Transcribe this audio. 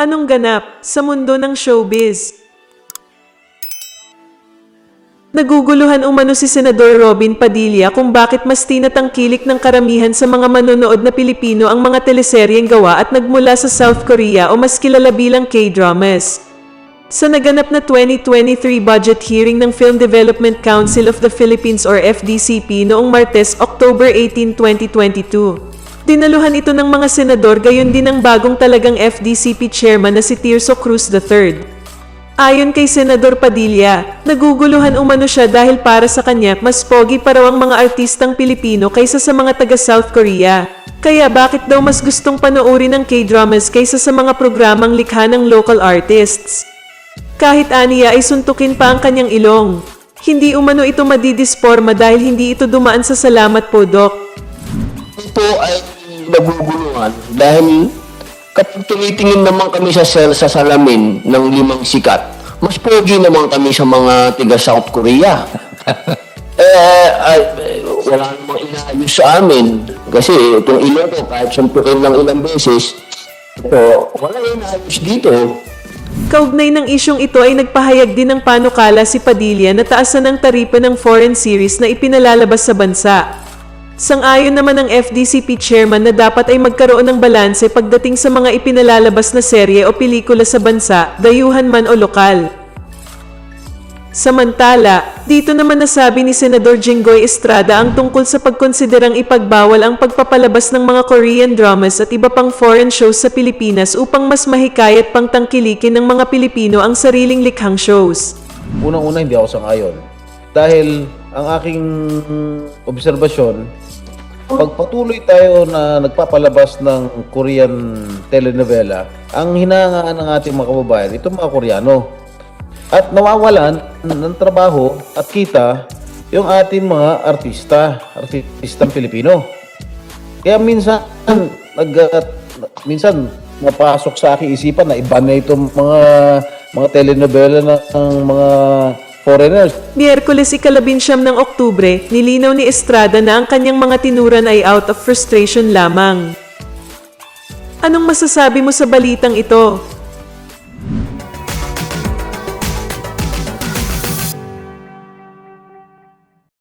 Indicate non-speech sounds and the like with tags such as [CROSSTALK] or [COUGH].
Anong ganap sa mundo ng showbiz? Naguguluhan umano si Senador Robin Padilla kung bakit mas tinatangkilik ng karamihan sa mga manonood na Pilipino ang mga teleseryeng gawa at nagmula sa South Korea o mas kilala bilang K-dramas. Sa naganap na 2023 budget hearing ng Film Development Council of the Philippines or FDCP noong Martes, October 18, 2022. Dinaluhan ito ng mga senador gayon din ang bagong talagang FDCP chairman na si Tirso Cruz III. Ayon kay Senador Padilla, naguguluhan umano siya dahil para sa kanya mas pogi pa ang mga artistang Pilipino kaysa sa mga taga South Korea. Kaya bakit daw mas gustong panoorin ng K-dramas kaysa sa mga programang likha ng local artists? Kahit aniya ay suntukin pa ang kanyang ilong. Hindi umano ito madidisforma dahil hindi ito dumaan sa salamat po, Doc. Po ay naguguluhan dahil kapag tumitingin naman kami sa sel sa salamin ng limang sikat, mas pogi naman kami sa mga tiga South Korea. [LAUGHS] eh, ay, eh, wala namang inaayos sa amin. Kasi itong ilong ko, kahit suntukin lang ilang beses, ito, wala inaayos dito. Kaugnay ng isyong ito ay nagpahayag din ng panukala si Padilla na taasan ng taripa ng foreign series na ipinalalabas sa bansa. Sang-ayon naman ng FDCP chairman na dapat ay magkaroon ng balanse pagdating sa mga ipinalalabas na serye o pelikula sa bansa, dayuhan man o lokal. Samantala, dito naman nasabi ni Senador Jinggoy Estrada ang tungkol sa pagkonsiderang ipagbawal ang pagpapalabas ng mga Korean dramas at iba pang foreign shows sa Pilipinas upang mas mahikayat pang tangkilikin ng mga Pilipino ang sariling likhang shows. Unang-una hindi ako sangayon. Dahil ang aking obserbasyon, pag patuloy tayo na nagpapalabas ng Korean telenovela, ang hinahangaan ng ating mga kababayan, itong mga Koreano. At nawawalan ng trabaho at kita yung ating mga artista, artistang Pilipino. Kaya minsan, nag, minsan, mapasok sa aking isipan na iba na itong mga mga telenovela ng mga foreigners. Miyerkules ikalabinsyam ng Oktubre, nilinaw ni Estrada na ang kanyang mga tinuran ay out of frustration lamang. Anong masasabi mo sa balitang ito?